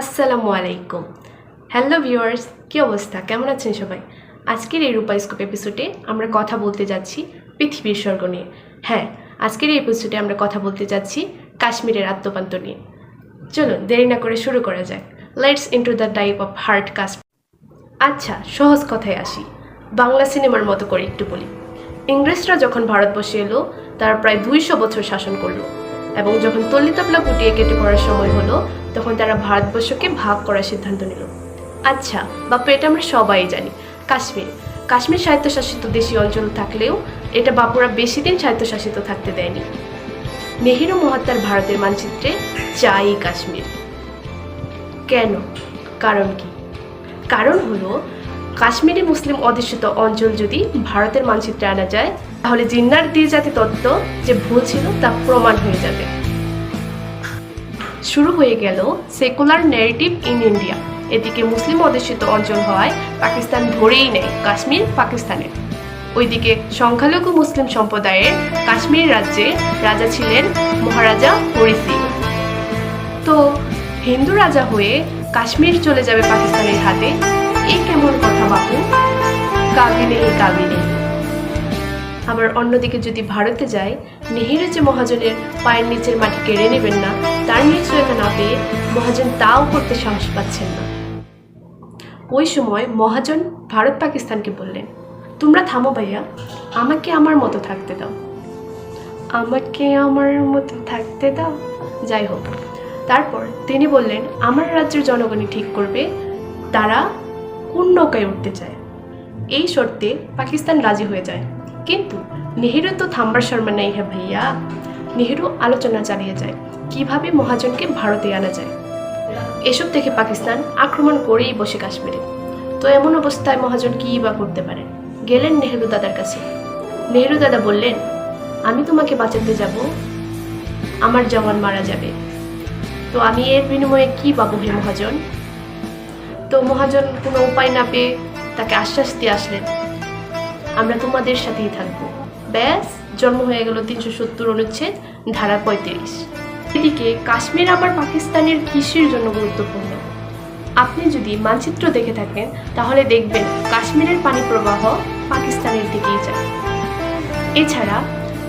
আসসালামু আলাইকুম। Hello viewers কী অবস্থা? কেমন আছেন সবাই? আজকের এই রূপাইস্কোপ এপিসোডে আমরা কথা বলতে যাচ্ছি পৃথিবীর স্বর্গ নিয়ে। হ্যাঁ আজকের এই এপিসোডে আমরা কথা বলতে যাচ্ছি কাশ্মীরের আত্মপান্ত নিয়ে। চলুন, দেরি না করে শুরু করা যাক। Let's into the type of heart cast আচ্ছা সহজ কথায় আসি। বাংলা সিনেমার মতো করে একটু বলি। ইংরেজরা যখন ভারতবর্ষে এলো, তারা প্রায় দুইশো বছর শাসন করল এবং যখন তল্লিতাপলা গুটিয়ে কেটে পড়ার সময় হলো তখন তারা ভারতবর্ষকে ভাগ করার সিদ্ধান্ত নিল। আচ্ছা বাপু এটা আমরা সবাই জানি। কাশ্মীর। কাশ্মীর স্বায়ত্তশাসিত দেশি অঞ্চল থাকলেও এটা বাপুরা বেশি দিন স্বায়ত্তশাসিত থাকতে দেয়নি। নেহেরু মহাত্মার ভারতের মানচিত্রে চাই কাশ্মীর। কেন? কারণ কি? কারণ হলো, কাশ্মীরি মুসলিম অধ্যুষিত অঞ্চল যদি ভারতের মানচিত্রে আনা যায়, তাহলে জিন্নার দিয়ে জাতি তত্ত্ব যে ভুল ছিল তা প্রমাণ হয়ে যাবে। শুরু হয়ে গেল সেকুলার ন্যারেটিভ ইন ইন্ডিয়া। এদিকে মুসলিম অধ্যুষিত অঞ্চল হওয়ায় পাকিস্তান ধরেই নেয় কাশ্মীর পাকিস্তানের ওইদিকে সংখ্যালঘু মুসলিম সম্প্রদায়ের কাশ্মীর রাজ্যে রাজা ছিলেন মহারাজা হরি সিং। তো হিন্দু রাজা হয়ে কাশ্মীর চলে যাবে পাকিস্তানের হাতে, এ কেমন কথা বাপু? কাবিনে কাবিনে আবার অন্যদিকে যদি ভারতে যায়, নেহেরু যে মহাজনের পায়ের নিচের মাটি কেড়ে নেবেন না, তার নিশ্চয়তা না পেয়ে মহাজন তাও করতে সাহস পাচ্ছেন না। ওই সময় মহাজন ভারত পাকিস্তানকে বললেন, তোমরা থামো ভাইয়া, আমাকে আমার মতো থাকতে দাও। আমাকে আমার মতো থাকতে দাও? যাই হোক, তারপর তিনি বললেন, আমার রাজ্যের জনগণই ঠিক করবে, তারা কোন নৌকায় উঠতে চায়? এই শর্তে পাকিস্তান রাজি হয়ে যায়। কিন্তু নেহেরু তো থাম্বার শর্মা নেই হ্যাঁ ভাইয়া। নেহেরু আলোচনা চালিয়ে যায়, কীভাবে মহাজনকে ভারতে আনা যায়। এসব দেখে পাকিস্তান আক্রমণ করেই বসে কাশ্মীরে। তো এমন অবস্থায় মহাজন কী বা করতে পারে? গেলেন নেহেরু দাদার কাছে। নেহেরু দাদা বললেন, আমি তোমাকে বাঁচাতে যাব, আমার জওয়ান মারা যাবে। তো আমি এর বিনিময়ে কী পাবো হে মহাজন? তো মহাজন কোনো উপায় না পেয়ে তাকে আশ্বাস দিয়ে আসলেন। আমরা তোমাদের সাথেই থাকব। ব্যাস, জন্ম হয়ে গেল তিনশো সত্তর অনুচ্ছেদ, ধারা পঁয়ত্রিশ। এদিকে কাশ্মীর আবার পাকিস্তানের কৃষির জন্য গুরুত্বপূর্ণ। আপনি যদি মানচিত্র দেখে থাকেন, তাহলে দেখবেন কাশ্মীরের পানি প্রবাহ পাকিস্তানের দিকেই যায়। এছাড়া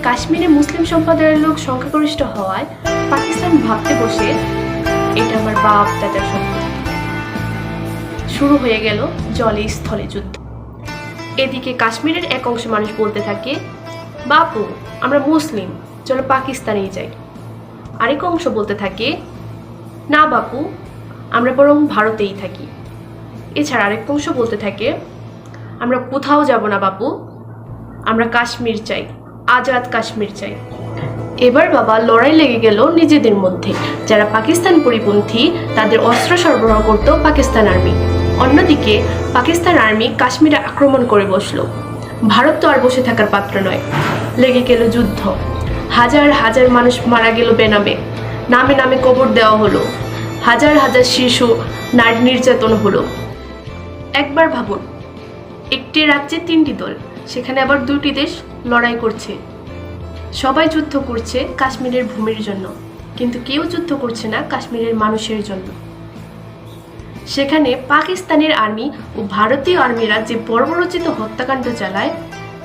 কাশ্মীরে মুসলিম সম্প্রদায়ের লোক সংখ্যাগরিষ্ঠ হওয়ায় পাকিস্তান ভাবতে বসে, এটা আমার বাপ, দাদার সম্পত্তি। শুরু হয়ে গেল জলে স্থলে যুদ্ধ। এদিকে কাশ্মীরের এক অংশ মানুষ বলতে থাকে, বাপু, আমরা মুসলিম, চলো পাকিস্তানেই যাই। আরেক অংশ বলতে থাকে, না বাপু, আমরা বরং ভারতেই থাকি। এছাড়া আরেক অংশ বলতে থাকে, আমরা কোথাও যাব না বাপু, আমরা কাশ্মীর চাই আজাদ কাশ্মীর চাই। এবার বাবা লড়াই লেগে গেল নিজেদের মধ্যে। যারা পাকিস্তান পরিপন্থী, তাদের অস্ত্র সরবরাহ করত পাকিস্তান আর্মি। অন্যদিকে পাকিস্তান আর্মি কাশ্মীরে আক্রমণ করে বসল। ভারত তো আর বসে থাকার পাত্র নয়। লেগে গেল যুদ্ধ। হাজার হাজার মানুষ মারা গেল বেনামে। নামে নামে কবর দেওয়া হলো। হাজার হাজার শিশু, নারী নির্যাতন হলো। একবার ভাবুন, একটি রাজ্যে তিনটি দল, সেখানে আবার দুটি দেশ লড়াই করছে। সবাই যুদ্ধ করছে কাশ্মীরের ভূমির জন্য, কিন্তু কেউ যুদ্ধ করছে না কাশ্মীরের মানুষের জন্য। সেখানে পাকিস্তানের আর্মি ও ভারতীয় আর্মিরা যে বর্বরচিত হত্যাকাণ্ড চালায়,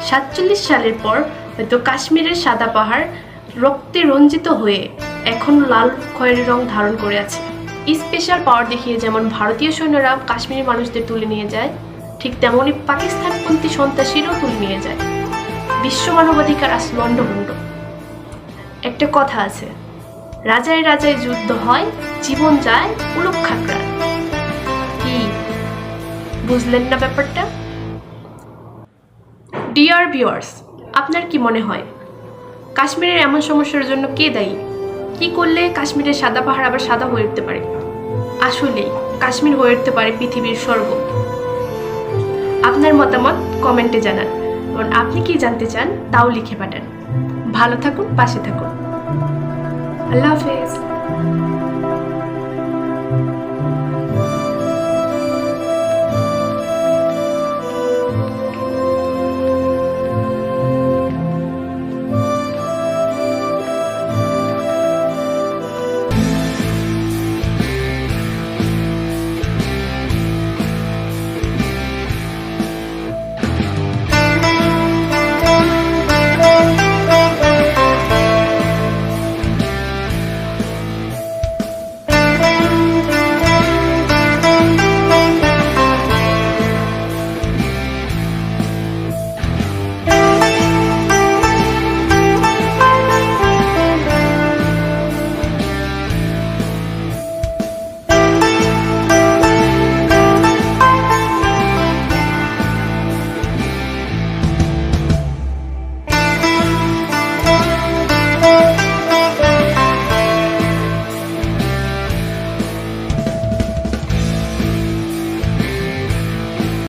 সাতচল্লিশ সালের পর হয়তো কাশ্মীরের সাদা পাহাড় রক্তে রঞ্জিত হয়ে এখন লাল খয়েরি রং ধারণ করে আছে। স্পেশাল পাওয়ার দেখিয়ে যেমন ভারতীয় সৈন্যরা কাশ্মীরি মানুষদের তুলে নিয়ে যায়, ঠিক তেমনই পাকিস্তানপন্থী সন্ত্রাসীরও তুলে নিয়ে যায়। বিশ্ব মানবাধিকার আজ লণ্ডভণ্ড। একটা কথা আছে, রাজায় রাজায় যুদ্ধ হয়, জীবন যায়, উলুক খাকড়া কি? বুঝলেন না ব্যাপারটা? ডিয়ার ভিউয়ার্স আপনার কি মনে হয়, কাশ্মীরের এমন সমস্যার জন্য কে দায়ী? কি করলে কাশ্মীরের সাদা পাহাড় আবার সাদা হয়ে উঠতে পারে? আসলেই কাশ্মীর হয়ে উঠতে পারে পৃথিবীর স্বর্গ। আপনার মতামত কমেন্টে জানান। এবং আপনি কি জানতে চান তাও লিখে পাঠান। ভালো থাকুন পাশে থাকুন। আল্লাহ হাফেজ।